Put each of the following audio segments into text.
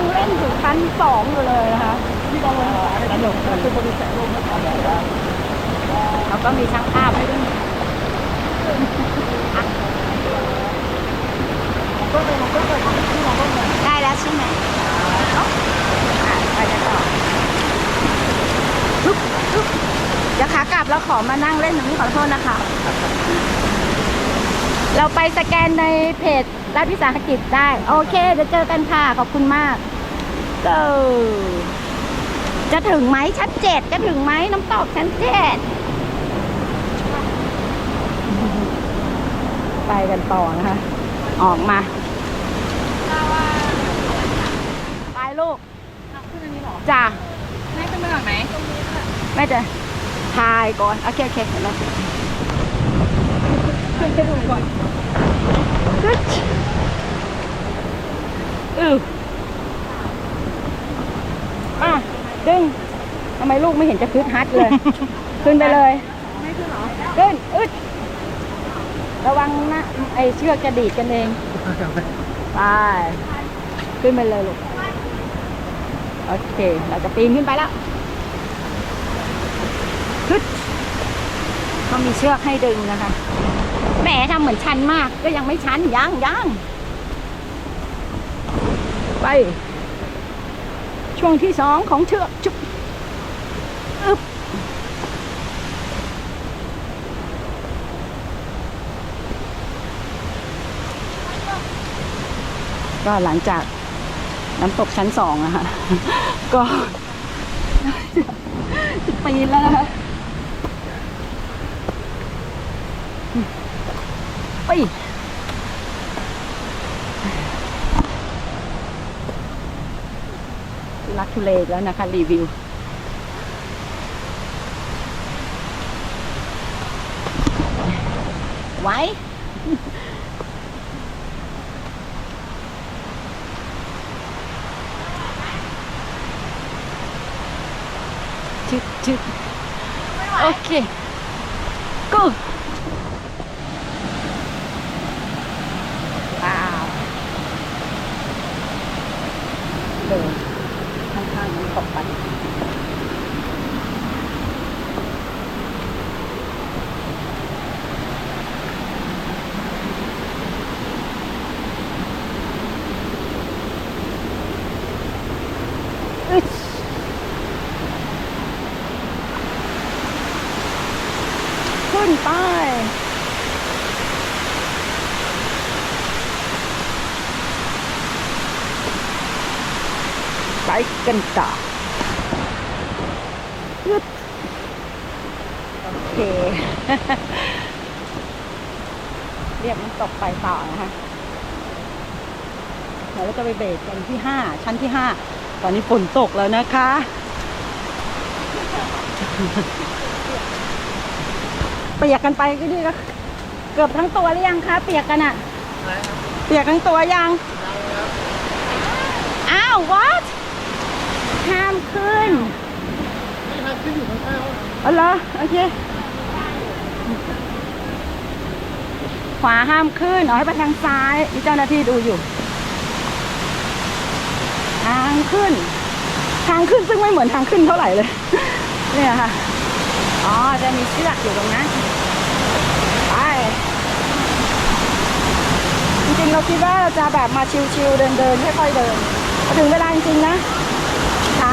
ยังเล่นถึงชั้นสองอยู่เลยนะคะที่บางวันสนุกคือบริษัทลมนะครับแล้วก็มีช่างภาพให้ด้วยได้แล้วใช่ไหมอะไปกันต่อทุบทุบเดี๋ยวขากลับแล้วขอมานั่งเล่นตรงนี้ขอโทษนะคะ เราไปสแกนในเพจรัฐวิสาหกิจได้ โอเค เดี๋ยวเจอกันค่ะ ขอบคุณมาก go จะถึงไหมชั้นเจ็ดจะถึงไหมน้ำตกชั้นเจ็ดไปกันต่อนะคะ ออกมาไปลูกขึ้นอันนี้เหรอจ้าแม่ขึ้นไปฝั่งไหนแม่จะถ่ายก่อน โอเคโอเคเห็นแล้วขึ้นไปดูก่อนกึ๊ดอืออะ ดึงทำไมลูกไม่เห็นจะคึดฮัดเลย ขึ้นไปเลย ไม่ขึ้นเหรอขึ้นอึดระวังนะไอเชือกจะดีดกันเองไปขึ้นไปเลยลูกโอเค เราจะปีนขึ้นไปแล้วขึ้นเขามีเชือกให้ดึงนะคะแหมทำเหมือนชันมาก ก็ยังไม่ชันยังยังไป ช่วงที่สองของเชือกจุ๊บอึบก็หลังจากน้ำตกชั้นสองอะค่ะ ก็จะปีนแล้วนะคะไป ลักทุเลอีกแล้วนะคะ รีวิว ไว้ชึดชึดโอเค go ว้าวเดินข้างๆน้ำ ตกไปขึ้นไป กันต่อยึดโอเค เรียกมันตกไปต่อนะคะเดี๋ยวเราจะไปเบรกกันที่ห้าชั้นที่ห้าตอนนี้ฝนตกแล้วนะคะ เปียกกันไปก็ดีก็เกือบทั้งตัวหรือยังคะเปียกกันอะเปียกทั้งตัวยัง อ้าว what ห้าม ขึ้นไม่ทันขึ้นอยู่ข้างๆอ๋อเหรอโอเค ขวาห้ามขึ้น เอาให้ไปทางซ้ายมีเจ้าหน้าที่ดูอยู่ ทางขึ้น ทางขึ้นซึ่งไม่เหมือนทางขึ้นเท่าไหร่เลย เนี่ยค่ะ อ๋อ จะมีเชือกอยู่ตรงนั้น ไป จริงๆเราคิดว่าจะแบบมาชิวๆเดินๆค่อยๆเดินพอถึงเวลาจริงๆนะขา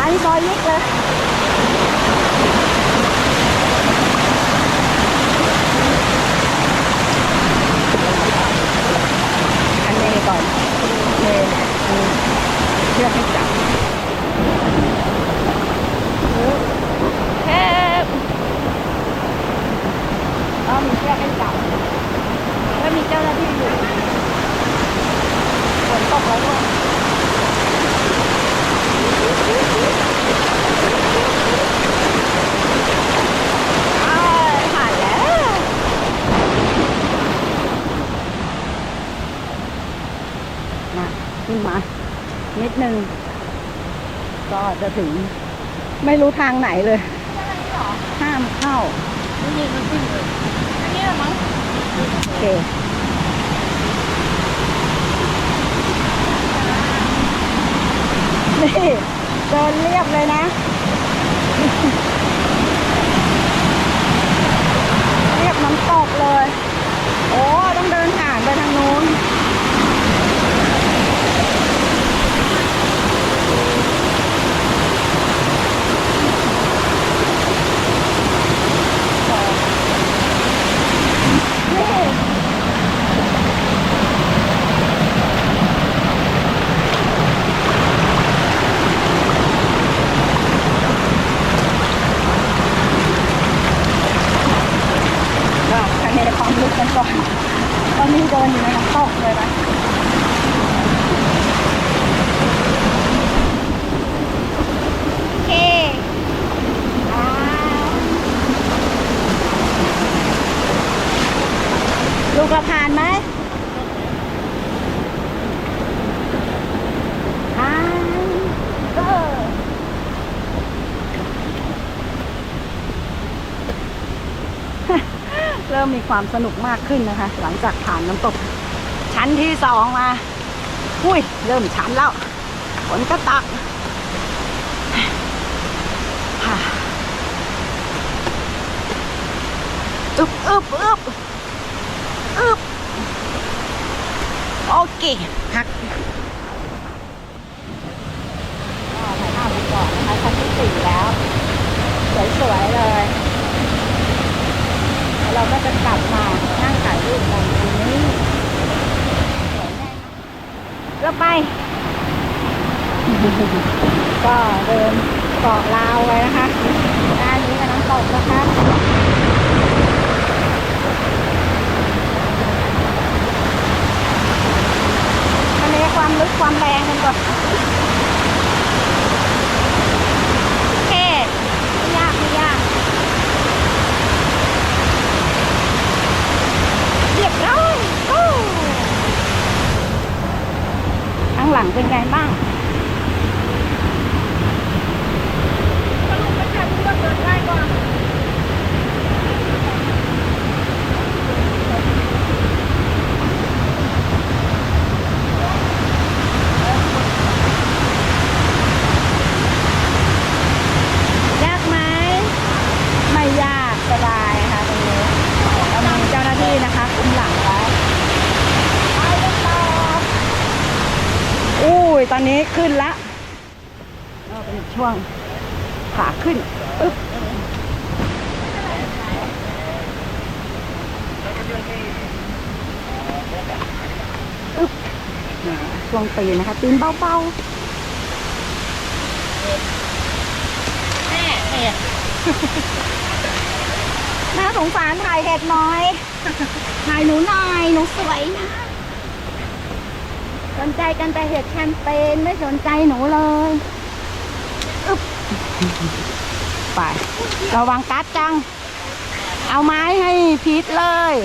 นี่ซอยยิกเลยอันนี้ก่อนเนี่ยเชือกให้จับแคบอ๋อมีเชือกให้จับแล้วมีเจ้าหน้าที่อยู่ฝนตกแล้วด้วยอ้ายผ่านแล้ว มาขึ้นมา นิดนึง ก็ จะถึง ไม่รู้ทางไหนเลย ห้ามเข้าอันนี้เหรอมั้งโอเคอดินเรียบเลยนะ เรียบน้ำตกเลย โอ้ต้องเดินผ่านไปทางนู้น ก็คะแนนความลึกกันก่อน ตอนนี้เดินอยู่ในน้ำตกเลยนะโอเคอ่า ลูกเราผ่านไหมผ่านก็เริ่มมีความสนุกมากขึ้นนะคะ หลังจากผ่านน้ำตก ชั้นที่สองมาอุ้ย เริ่มชันแล้วฝนก็ตักฮ่าอึบอึบอึบอึบโอเคพักก็ถ่ายภาพไปก่อนนะคะชั้นที่สี่แล้ว สวยๆเลยแล้วเราก็จะกลับมานั่งถ่ายรูปกันตรงนี้สวยแน่ก็ไป ก็เดินเกาะลาวไว้นะคะด้านนี้ก็น้ำตกนะคะทะเลความลึกความแรงกันก่อนโอเคไม่ยากไม่ยาก เรียบร้อยโอ้ข้าง หลังเป็นไงบ้าง สรุปเป็นการที่เราเดินได้ก่อน ยากไหม ไม่ยากสบายค่ะตรงนี้เรามีเจ้าหน้าที่นะคะคุมหลังไว้ไปกันต่ออุ้ ยตอนนี้ขึ้นละเราเป็นช่วงขาขึ้นอึ๊บอึ๊บช่วงตีนนะคะตีนเบาๆแม่เห็ดน่าสงสารถ่ายเห็ดน้อยถ่ายหนูหน่อยหนูสวยนะ นใจกันแต่เห็ดแคมเปญไม่สนใจหนูเลยอึบไประวังกัดจัง เอาไม้ให้พีทเลย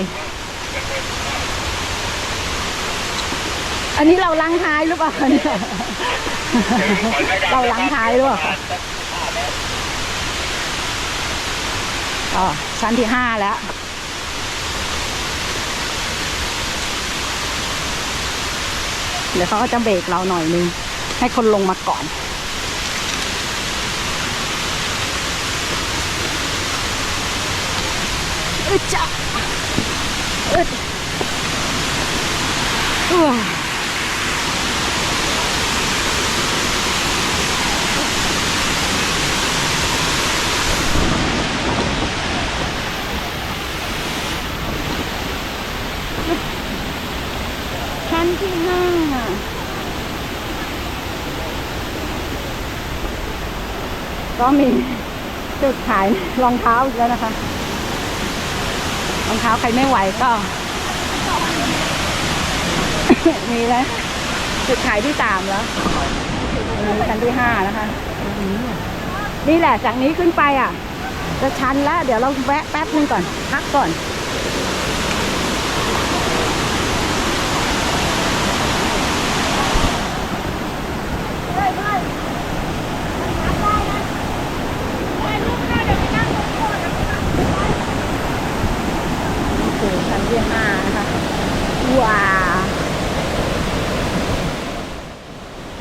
อันนี้เราล้างท้ายหรือเปล่าเนี่ยเราล้างท้ายหรือเปล่าอ๋อชั้นที่ห้าแล้ว เดี๋ยวเขาก็จะเบรกเราหน่อยนึง ให้คนลงมาก่อน อึดจ้ะอึดอุ้ยชั้นที่ห้า ก็มีจุดขายรองเท้าอีกแล้วนะคะ รองเท้าใครไม่ไหวก็ มีแล้วจุดขายที่สามแล้วมีชั้นที่ห้านะคะ นี่แหละจากนี้ขึ้นไปอะ จะชันแล้ว เดี๋ยวเราแวะแป๊บนึงก่อน พักก่อนคือชั้นที่ห้านะคะ ว้าว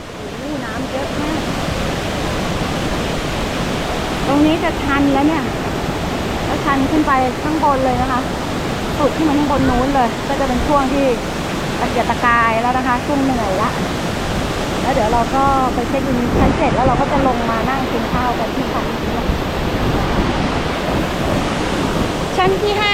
โอ้โหน้ำเยอะมาก นี้จะชันแล้วเนี่ยแล้วชันขึ้นไปข้างบนเลยนะคะ สุดที่มั นนู้นเลย ก็จะเป็นช่วงที่ตะเกียกตะกายแล้วนะคะช่วงเหนื่อยละแล้วเดี๋ยวเราก็ไปเช็คอินชั้นเสร็จแล้วเราก็จะลงมานั่งกินข้าวกันที่ชั้นนี้ชั้นที่ห้า